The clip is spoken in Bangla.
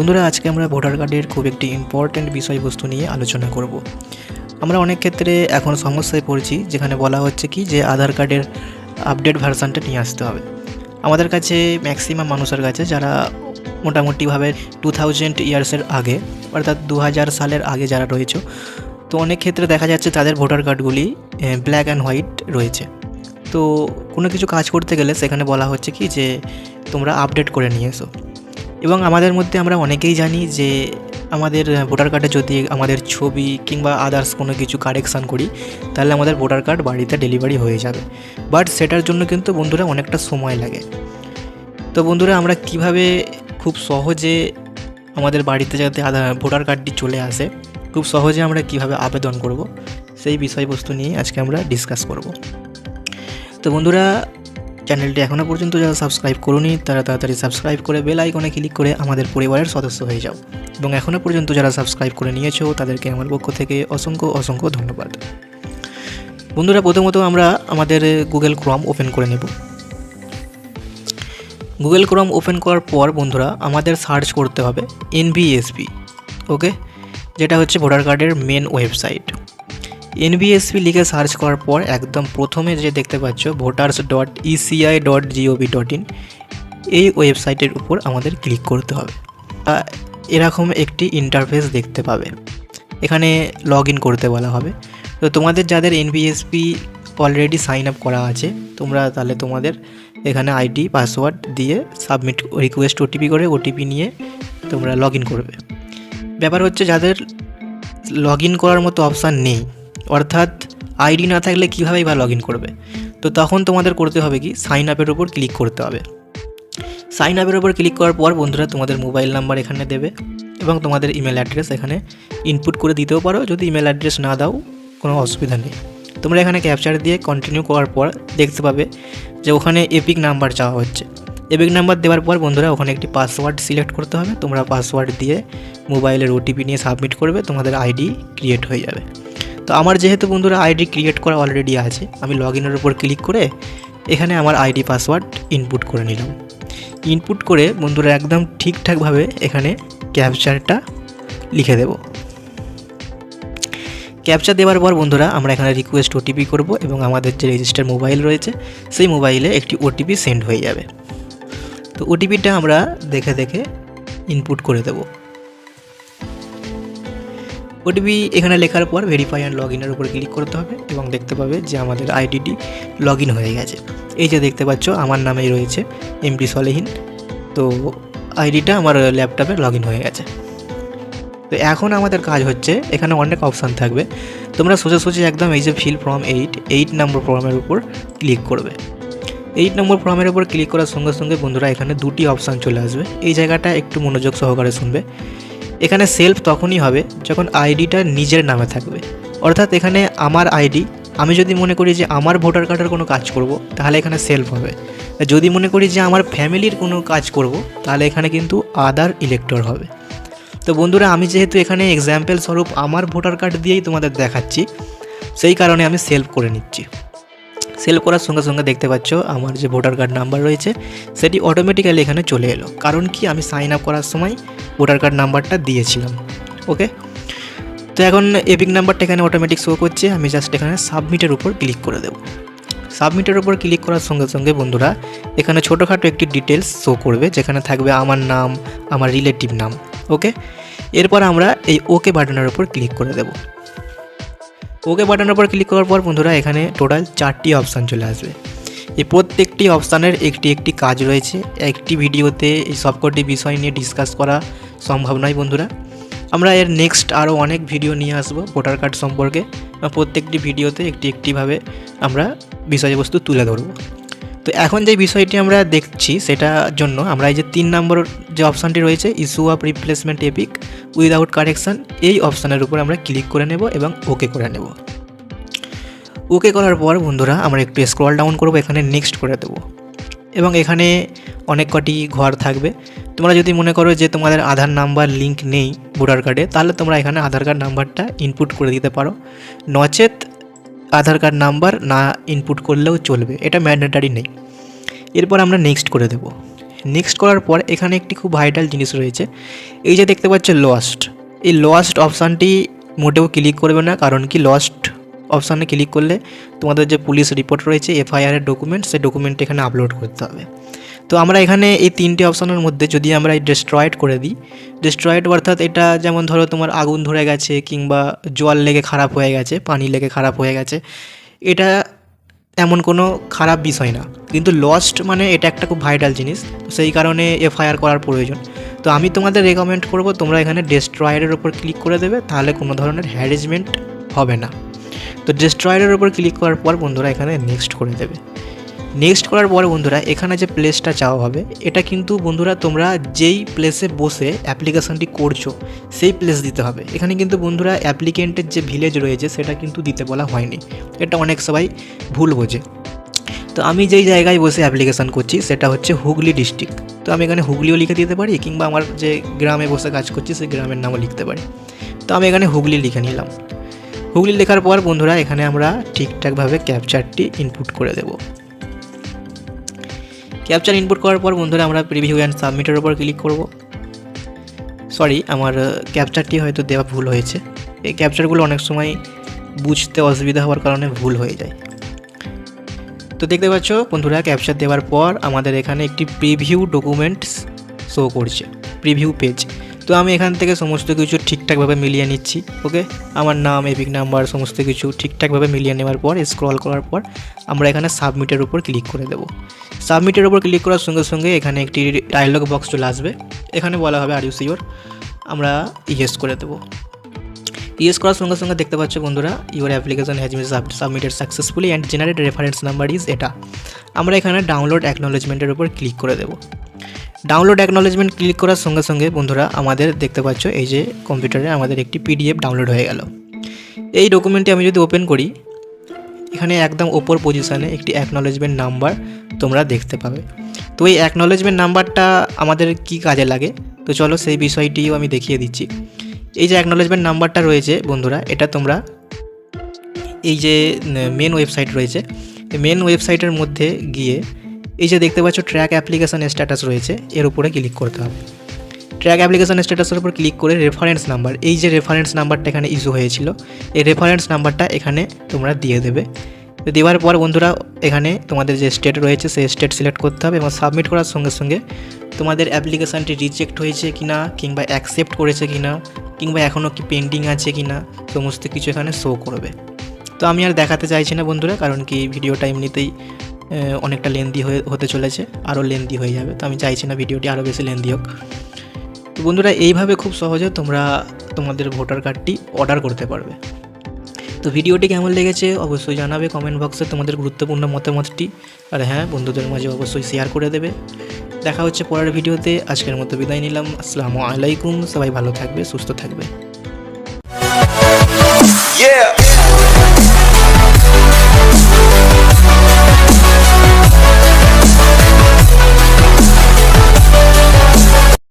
বন্ধুরা, আজকে আমরা ভোটার কার্ডের খুব একটি ইম্পর্ট্যান্ট বিষয়বস্তু নিয়ে আলোচনা করব। আমরা অনেক ক্ষেত্রে এখন সমস্যায় পড়েছি, যেখানে বলা হচ্ছে কি যে আধার কার্ডের আপডেট ভার্সানটা নিয়ে আসতে হবে। আমাদের কাছে ম্যাক্সিমাম মানুষের কাছে, যারা মোটামুটিভাবে টু থাউজেন্ড ইয়ার্সের আগে, অর্থাৎ দু হাজার সালের আগে যারা রয়েছে, তো অনেক ক্ষেত্রে দেখা যাচ্ছে তাদের ভোটার কার্ডগুলি ব্ল্যাক অ্যান্ড হোয়াইট রয়েছে। তো কোনো কিছু কাজ করতে গেলে সেখানে বলা হচ্ছে কি যে তোমরা আপডেট করে নিয়ে এসো। এবং আমাদের মধ্যে আমরা অনেকেই জানি যে আমাদের ভোটার কার্ডে যদি আমাদের ছবি কিংবা আদার্স কোনো কিছু কারেকশান করি, তাহলে আমাদের ভোটার কার্ড বাড়িতে ডেলিভারি হয়ে যাবে। বাট সেটার জন্য কিন্তু বন্ধুরা অনেকটা সময় লাগে। তো বন্ধুরা, আমরা কীভাবে খুব সহজে আমাদের বাড়িতে যাতে আধার ভোটার কার্ডটি চলে আসে, খুব সহজে আমরা কীভাবে আবেদন করব, সেই বিষয়বস্তু নিয়ে আজকে আমরা ডিসকাস করব। তো বন্ধুরা চ্যানেলটি এখনও পর্যন্ত যারা সাবস্ক্রাইব করুনি, তারা তাড়াতাড়ি সাবস্ক্রাইব করে বেল আইকনে ক্লিক করে আমাদের পরিবারের সদস্য হয়ে যাও। এবং এখনও পর্যন্ত যারা সাবস্ক্রাইব করে নিয়েছো, তাদেরকে আমার পক্ষ থেকে অসংখ্য অসংখ্য ধন্যবাদ। বন্ধুরা, প্রথমত আমরা আমাদের গুগল ক্রম ওপেন করে নেব। গুগল ক্রম ওপেন করার পর বন্ধুরা, আমাদের সার্চ করতে হবে এনবিএসপি ওকে? যেটা হচ্ছে ভোটার কার্ডের মেন ওয়েবসাইট এনবিএসপি লিখে সার্চ করার পর একদম প্রথমে যে দেখতে পাচ্ছ voters dot ECI dot GOV dot in এই ওয়েবসাইটের উপর আমাদের ক্লিক করতে হবে। এরকম একটি ইন্টারফেস দেখতে পাবে। এখানে লগ ইন করতে বলা হবে। তো তোমাদের যাদের এনবিএসপি অলরেডি সাইন আপ করা আছে, তোমরা তাহলে তোমাদের এখানে আইডি পাসওয়ার্ড দিয়ে সাবমিট রিকোয়েস্ট ওটিপি করে ওটিপি নিয়ে তোমরা লগ ইন করবে। ব্যাপার হচ্ছে যাদের লগ ইন করার মতো অপশান নেই অর্থাৎ আইডি না থাকলে কীভাবেই বা লগ ইন করবে? তো তখন তোমাদের করতে হবে কি? সাইন আপের উপর ক্লিক করতে হবে। সাইন আপের উপর ক্লিক করার পর বন্ধুরা তোমাদের মোবাইল নাম্বার এখানে দেবে এবং তোমাদের ইমেল অ্যাড্রেস এখানে ইনপুট করে দিতেও পারো। যদি ইমেল অ্যাড্রেস না দাও, কোনো অসুবিধা নেই। তোমরা এখানে ক্যাপচার দিয়ে কন্টিনিউ করার পর দেখতে পাবে যে ওখানে এপিক নাম্বার চাওয়া হচ্ছে। এপিক নাম্বার দেওয়ার পর বন্ধুরা ওখানে একটি পাসওয়ার্ড সিলেক্ট করতে হবে। তোমরা পাসওয়ার্ড দিয়ে মোবাইলের ওটিপি নিয়ে সাবমিট করবে। তোমাদের আইডি ক্রিয়েট হয়ে যাবে। তো আমার যেহেতু বন্ধুরা আইডি ক্রিয়েট করা অলরেডি আছে, আমি লগ ইনের উপর ক্লিক করে এখানে আমার আইডি পাসওয়ার্ড ইনপুট করে নিলাম। ইনপুট করে বন্ধুরা একদম ঠিকঠাকভাবে এখানে ক্যাপচারটা লিখে দেব। ক্যাপচার দেওয়ার পর বন্ধুরা আমরা এখানে রিকোয়েস্ট ওটিপি করব এবং আমাদের যে রেজিস্টার মোবাইল রয়েছে, সেই মোবাইলে একটি ওটিপি সেন্ড হয়ে যাবে। তো ওটিপিটা আমরা দেখে দেখে ইনপুট করে দেবো। ওটিপি এখানে লেখার পর ভেরিফাই অ্যান্ড লগ ইনের উপর ক্লিক করতে হবে এবং দেখতে পাবে যে আমাদের আইডিটি লগ ইন হয়ে গেছে। এই যে দেখতে পাচ্ছ, আমার নামেই রয়েছে এমডি সলেহীন তো আইডিটা আমার ল্যাপটপে লগ ইন হয়ে গেছে। তো এখন আমাদের কাজ হচ্ছে, এখানে অনেক অপশান থাকবে। তোমরা সোজা সোজা একদম এই যে fill form eight eight number ফর্মের উপর ক্লিক করবে। এইট নম্বর ফর্মের উপর ক্লিক করার সঙ্গে সঙ্গে বন্ধুরা এখানে দুটি অপশান চলে আসবে। এই জায়গাটা একটু মনোযোগ সহকারে শুনবে। এখানে সেলফ তখনই হবে যখন আইডিটা নিজের নামে থাকবে। অর্থাৎ এখানে আমার আইডি আমি যদি মনে করি যে আমার ভোটার কার্ডের কোনো কাজ করব, তাহলে এখানে সেলফ হবে। যদি মনে করি যে আমার ফ্যামিলির কোনো কাজ করব, তাহলে এখানে কিন্তু আদার ইলেক্টর হবে। তো বন্ধুরা, আমি যেহেতু এখানে এক্সাম্পল স্বরূপ আমার ভোটার কার্ড দিয়েই তোমাদের দেখাচ্ছি, সেই কারণে আমি সেলফ করে নিচ্ছি। সেলফ করার সঙ্গে সঙ্গে দেখতে পাচ্ছ আমার যে ভোটার কার্ড নাম্বার রয়েছে, সেটি অটোমেটিক্যালি এখানে চলে এলো। কারণ কি? আমি সাইন আপ করার সময় ভোটার কার্ড নাম্বারটা দিয়েছিলাম। ওকে তো এখন এপিক নাম্বারটা এখানে অটোমেটিক শো করছে। আমি জাস্ট এখানে সাবমিটের উপর ক্লিক করে দেবো। সাবমিটের উপর ক্লিক করার সঙ্গে সঙ্গে বন্ধুরা, এখানে ছোটোখাটো একটি ডিটেলস শো করবে, যেখানে থাকবে আমার নাম, আমার রিলেটিভ নাম। ওকে এরপর আমরা এই ওকে বাটনের উপর ক্লিক করে দেবো। ওকে বাটনের উপর ক্লিক করার পর বন্ধুরা এখানে টোটাল চারটি অপশান চলে আসবে। এই প্রত্যেকটি অপশানের একটি একটি কাজ রয়েছে। একটি ভিডিওতে এই সবকটি বিষয় নিয়ে ডিসকাস করা সম্ভব নয় বন্ধুরা। আমরা এর নেক্সট আরও অনেক ভিডিও নিয়ে আসব ভোটার কার্ড সম্পর্কে। প্রত্যেকটি ভিডিওতে একটি একটিভাবে আমরা বিষয়বস্তু তুলে ধরবো। তো এখন যে বিষয়টি আমরা দেখছি সেটার জন্য আমরা এই যে তিন নম্বর যে অপশানটি রয়েছে issue of replacement EPIC without correction এই অপশানের উপর আমরা ক্লিক করে নেব এবং ওকে করে নেব। ওকে করার পর বন্ধুরা আমরা একটু স্ক্রল ডাউন করব, এখানে নেক্সট করে দেবো। এবং এখানে অনেক কটি ঘর থাকবে। তোমরা যদি মনে করো যে তোমাদের আধার নাম্বার লিঙ্ক নেই ভোটার কার্ডে তাহলে তোমরা এখানে আধার কার্ড নাম্বারটা ইনপুট করে দিতে পারো। নচেত আধার কার্ড নাম্বার না ইনপুট করলেও চলবে, এটা ম্যান্ডেটারি নেই। এরপর আমরা নেক্সট করে দেব। নেক্সট করার পর এখানে একটি খুব ভাইটাল জিনিস রয়েছে, এই যে দেখতে পাচ্ছ লস্ট এই লস্ট অপশানটি মোটেও ক্লিক করবে না, কারণ কি লস্ট অপশানে ক্লিক করলে তোমাদের যে পুলিশ রিপোর্ট রয়েছে এফআইআরের ডকুমেন্ট সেই ডকুমেন্ট এখানে আপলোড করতে হবে। তো আমরা এখানে এই তিনটে অপশানের মধ্যে যদি আমরা এই ডিস্ট্রয়েড করে দিই ডিস্ট্রয়েড অর্থাৎ এটা যেমন ধরো তোমার আগুন ধরে গেছে কিংবা জল লেগে খারাপ হয়ে গেছে, পানি লেগে খারাপ হয়ে গেছে, এটা এমন কোনো খারাপ বিষয় না। কিন্তু লস্ট মানে এটা একটা খুব ভাইটাল জিনিস, সেই কারণে এফআইআর করার প্রয়োজন। তো আমি তোমাদের রেকমেন্ড করব তোমরা এখানে ডেস্ট্রয়েডের ওপর ক্লিক করে দেবে, তাহলে কোনো ধরনের হ্যারেজমেন্ট হবে না। তো ডেস্ট্রয়েডের ওপর ক্লিক করার পর বন্ধুরা এখানে নেক্সট করে দেবে। নেক্সট করার পর বন্ধুরা, এখানে যে প্লেসটা চাওয়া হবে, এটা কিন্তু বন্ধুরা তোমরা যেই প্লেসে বসে অ্যাপ্লিকেশনটি করছ, সেই প্লেস দিতে হবে। এখানে কিন্তু বন্ধুরা অ্যাপ্লিকেন্টের যে ভিলেজ রয়েছে, সেটা কিন্তু দিতে বলা হয়নি। এটা অনেক সবাই ভুল বোঝে। তো আমি যেই জায়গায় বসে অ্যাপ্লিকেশন করছি, সেটা হচ্ছে হুগলি ডিস্ট্রিক্ট তো আমি এখানে হুগলিও লিখে দিতে পারি, কিংবা আমার যে গ্রামে বসে কাজ করছি, সেই গ্রামের নামও লিখতে পারি। তো আমি এখানে হুগলি লিখে নিলাম। হুগলি লেখার পর বন্ধুরা, এখানে আমরা ঠিকঠাকভাবে ক্যাপচারটি ইনপুট করে দেবো। ক্যাপচার ইনপুট করার পর বন্ধুরা আমরা প্রিভিউ অ্যান্ড সাবমিটের ওপর ক্লিক করব। সরি আমার ক্যাপচারটি হয়তো দেওয়া ভুল হয়েছে। এই ক্যাপচারগুলো অনেক সময় বুঝতে অসুবিধা হওয়ার কারণে ভুল হয়ে যায়। তো দেখতে পাচ্ছ বন্ধুরা ক্যাপচার দেওয়ার পর আমাদের এখানে একটি প্রিভিউ ডকুমেন্টস শো করছে প্রিভিউ পেজ তো আমি এখান থেকে সমস্ত কিছু ঠিকঠাকভাবে মিলিয়ে নিচ্ছি ওকে আমার নাম, এপিক নাম্বার, সমস্ত কিছু ঠিকঠাকভাবে মিলিয়ে নেওয়ার পর স্ক্রল করার পর, আমরা এখানে সাবমিটের উপর ক্লিক করে দেবো। সাবমিটের উপর ক্লিক করার সঙ্গে সঙ্গে এখানে একটি ডায়লগ বক্স চলে আসবে। এখানে বলা হবে আর ইউ সিওর আমরা ইয়েস করে দেবো। ইয়েস করার সঙ্গে সঙ্গে দেখতে পাচ্ছ বন্ধুরা your application has been submitted successfully and generate reference number is এটা আমরা এখানে ডাউনলোড অ্যাকনোলেজমেন্টের উপর ক্লিক করে দেবো। ডাউনলোড অ্যাকনোলেজমেন্ট ক্লিক করার সঙ্গে সঙ্গে বন্ধুরা আমাদের দেখতে পাচ্ছ এই যে কম্পিউটারে আমাদের একটি পিডিএফ ডাউনলোড হয়ে গেল। এই ডকুমেন্টটি আমি যদি ওপেন করি, এখানে একদম ওপর পজিশানে একটি অ্যাকনোলেজমেন্ট নাম্বার তোমরা দেখতে পাবে। তো এই অ্যাকনোলেজমেন্ট নাম্বারটা আমাদের কি কাজে লাগে? তো চলো সেই বিষয়টিও আমি দেখিয়ে দিচ্ছি। এই যে অ্যাকনোলেজমেন্ট নাম্বারটা রয়েছে বন্ধুরা, এটা তোমরা এই যে মেন ওয়েবসাইট রয়েছে। মেন ওয়েবসাইটের মধ্যে গিয়ে এই যে দেখতে পাচ্ছ ট্র্যাক অ্যাপ্লিকেশন স্ট্যাটাস রয়েছে, এর উপরে ক্লিক করতে হবে। ট্র্যাক অ্যাপ্লিকেশন স্ট্যাটাসের উপর ক্লিক করে রেফারেন্স নাম্বার এই যে রেফারেন্স নাম্বারটা এখানে ইস্যু হয়েছিল, এই রেফারেন্স নাম্বারটা এখানে তোমরা দিয়ে দেবে। দেওয়ার পর বন্ধুরা, এখানে তোমাদের যে স্টেট রয়েছে, সেই স্টেট সিলেক্ট করতে হবে এবং সাবমিট করার সঙ্গে সঙ্গে তোমাদের অ্যাপ্লিকেশানটি রিজেক্ট হয়েছে কি না কিংবা অ্যাকসেপ্ট করেছে কি না কিংবা এখনও কি পেন্ডিং আছে কি না সমস্ত কিছু এখানে শো করবে। তো আমি আর দেখাতে চাইছি না বন্ধুরা, কারণ কি ভিডিওটা এমনিতেই অনেকটা লেন্দি হয়ে, হতে চলেছে আরও লেন্দি হয়ে যাবে। তো আমি চাইছি না ভিডিওটি আরও বেশি লেন্দি হোক। তো বন্ধুরা, এইভাবে খুব সহজে তোমরা তোমাদের ভোটার কার্ডটি অর্ডার করতে পারবে। তো ভিডিওটি কেমন লেগেছে অবশ্যই জানাবে কমেন্ট বক্সে তোমাদের গুরুত্বপূর্ণ মতামতটি। আর হ্যাঁ বন্ধুদের মাঝে অবশ্যই শেয়ার করে দেবে। দেখা হচ্ছে পরের ভিডিওতে। আজকের মতো বিদায় নিলাম। আসসালামু আলাইকুম। সবাই ভালো থাকবে, সুস্থ থাকবে। Yeah!